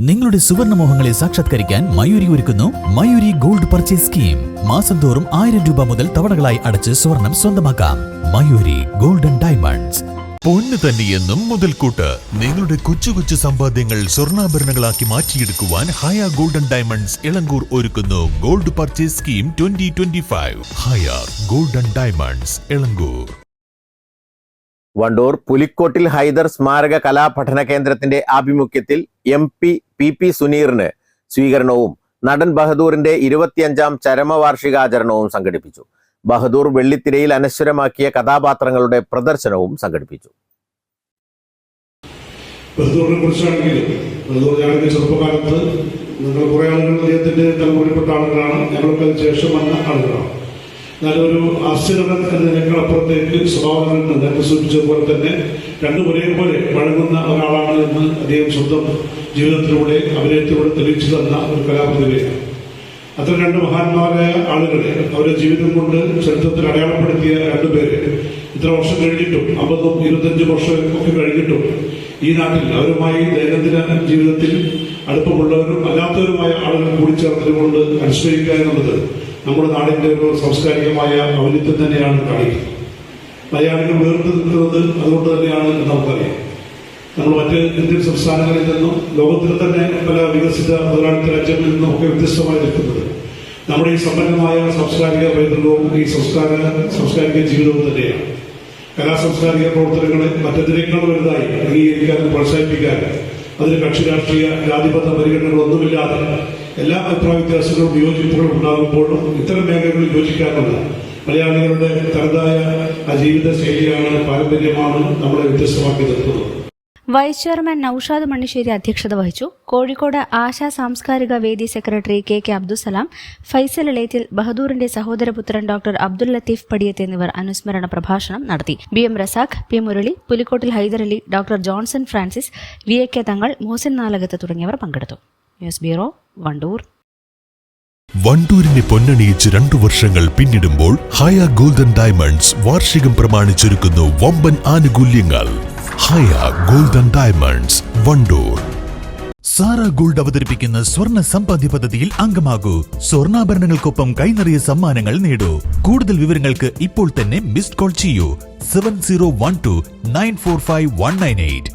നിങ്ങളുടെ സുവർണ മോഹങ്ങളെ സാക്ഷാത്കരിക്കാൻ മയൂരി ഒരുക്കുന്നു മയൂരി ഗോൾഡ് പർച്ചേസ് സ്കീം. മാസം തോറും ആയിരം രൂപ മുതൽ തവണകളായി അടച്ച് സ്വർണം സ്വന്തമാക്കാം. Mayuri golden diamonds. പൊന്ന് തന്നെയെന്നും മുതൽക്കൂട്ട്. നിങ്ങളുടെ കൊച്ചു കൊച്ചു സമ്പാദ്യങ്ങൾ സ്വർണാഭരണങ്ങളാക്കി മാറ്റിയെടുക്കുവാൻ ഹയ ഗോൾഡൻ ഡയമണ്ട്സ് ഇളങ്കൂർ ഒരുക്കുന്നു gold purchase scheme twenty twenty five. Haya golden diamonds Elankur. Wandoor Pulikkottil Hyder സ്മാരക കലാപഠന കേന്ദ്രത്തിന്റെ ആഭിമുഖ്യത്തിൽ എം പി പി പി സുനീറിന് സ്വീകരണവും നടൻ ബഹദൂറിന്റെ ഇരുപത്തിയഞ്ചാം ചരമവാർഷികാചരണവും സംഘടിപ്പിച്ചു. ബഹദൂർ വെള്ളിത്തിരയിൽ അനശ്വരമാക്കിയ കഥാപാത്രങ്ങളുടെ പ്രദർശനവും സംഘടിപ്പിച്ചു. ചെറുപ്പകാലത്ത് ആളുകളാണ്. ഞങ്ങൾക്ക് അതിന് ശേഷം വന്ന ആളുകളാണ്. നല്ലൊരു ആശ്ചര്യം സ്വഭാവങ്ങളിൽ നിന്ന് നേരത്തെ സൂചിപ്പിച്ചതുപോലെ തന്നെ രണ്ടും ഒരേപോലെ വഴങ്ങുന്ന ഒരാളാണ് എന്ന് അദ്ദേഹം സ്വന്തം ജീവിതത്തിലൂടെ അഭിനയത്തിലൂടെ തെളിയിച്ചു തന്ന ഒരു കലാപ്രതിഭയാണ് അത്ര രണ്ട് മഹാന്മാരായ ആളുകളെ അവരുടെ ജീവിതം കൊണ്ട് ചരിത്രത്തിൽ അടയാളപ്പെടുത്തിയ രണ്ടുപേര് ഇത്ര വർഷം കഴിഞ്ഞിട്ടും അമ്പതും ഇരുപത്തഞ്ച് വർഷം ഒക്കെ കഴിഞ്ഞിട്ടും ഈ നാട്ടിൽ അവരുമായി ദൈനംദിന ജീവിതത്തിൽ അടുപ്പമുള്ളവരും അല്ലാത്തവരുമായ ആളുകൾ കൂടിച്ചേർന്നതുകൊണ്ട് അനുശ്രയിക്കുക എന്നുള്ളത് നമ്മുടെ നാടിന്റെ ഒരു സാംസ്കാരികമായ ഔന്നിത്യം തന്നെയാണ് കളി. മലയാളികൾ വേർത്ത് നിൽക്കുന്നത് അതുകൊണ്ട് തന്നെയാണ് നമുക്കറിയാം. നമ്മൾ മറ്റ് ഇന്ത്യൻ സംസ്ഥാനങ്ങളിൽ നിന്നും ലോകത്തിൽ തന്നെ പല വികസിത മുതലാളിത്ത രാജ്യങ്ങളിൽ നിന്നും ഒക്കെ വ്യത്യസ്തമായി നിൽക്കുന്നത്. നമ്മുടെ ഈ സമ്പന്നമായ സാംസ്കാരിക പൈതൃകവും ഈ സംസ്കാര സാംസ്കാരിക ജീവിതവും തന്നെയാണ്. കലാ സാംസ്കാരിക പ്രവർത്തനങ്ങളെ മറ്റെതിരേക്കാൾ വലുതായി അംഗീകരിക്കാനും പ്രോത്സാഹിപ്പിക്കാനും അതിന് കക്ഷി രാഷ്ട്രീയ ജാതിബദ്ധ പരിഗണനകളൊന്നുമില്ലാതെ എല്ലാ അഭിപ്രായ വ്യത്യാസങ്ങളും വിയോജിപ്പുകളും ഉണ്ടാകുമ്പോഴും ഇത്തരം മേഖലകളിൽ യോജിക്കാറുണ്ട് മലയാളികളുടെ തനതായ ആ ജീവിത ശൈലിയാണ് പാരമ്പര്യമാണ് നമ്മളെ വ്യത്യസ്തമാക്കി നിർത്തുന്നത്. വൈസ് ചെയർമാൻ നൌഷാദ് മണ്ണിശ്ശേരി അധ്യക്ഷത വഹിച്ചു. കോഴിക്കോട് ആശാ സാംസ്കാരിക വേദി secretary K K Abdussalam Faisal Elayathil ബഹദൂറിന്റെ സഹോദരപുത്രൻ ഡോക്ടർ അബ്ദുൽ ലത്തീഫ് പടിയത്ത് എന്നിവർ അനുസ്മരണ പ്രഭാഷണം നടത്തി. B M Razak P Murali Pulikkottil Hyderali doctor Johnson Francis V A K Thangal Mohsin Nalakath തുടങ്ങിയവർ പങ്കെടുത്തു. News bureau Wandoor. വണ്ടൂരിനെ പൊന്നണിയിച്ച് രണ്ടു വർഷങ്ങൾ പിന്നിടുമ്പോൾ ഹയ ഗോൾഡൻ ഡയമണ്ട്സ് വാർഷികം പ്രമാണിച്ചൊരുക്കുന്നു വമ്പൻ ആനുകൂല്യങ്ങൾ. Haya golden diamonds Wandoor. Sara gold അവതരിപ്പിക്കുന്ന സ്വർണ സമ്പാദ്യ പദ്ധതിയിൽ അംഗമാകൂ. സ്വർണാഭരണങ്ങൾക്കൊപ്പം കൈനിറിയ സമ്മാനങ്ങൾ നേടൂ. കൂടുതൽ വിവരങ്ങൾക്ക് ഇപ്പോൾ തന്നെ മിസ്ഡ് കോൾ ചെയ്യൂ. Seven zero one two nine four five one nine eight.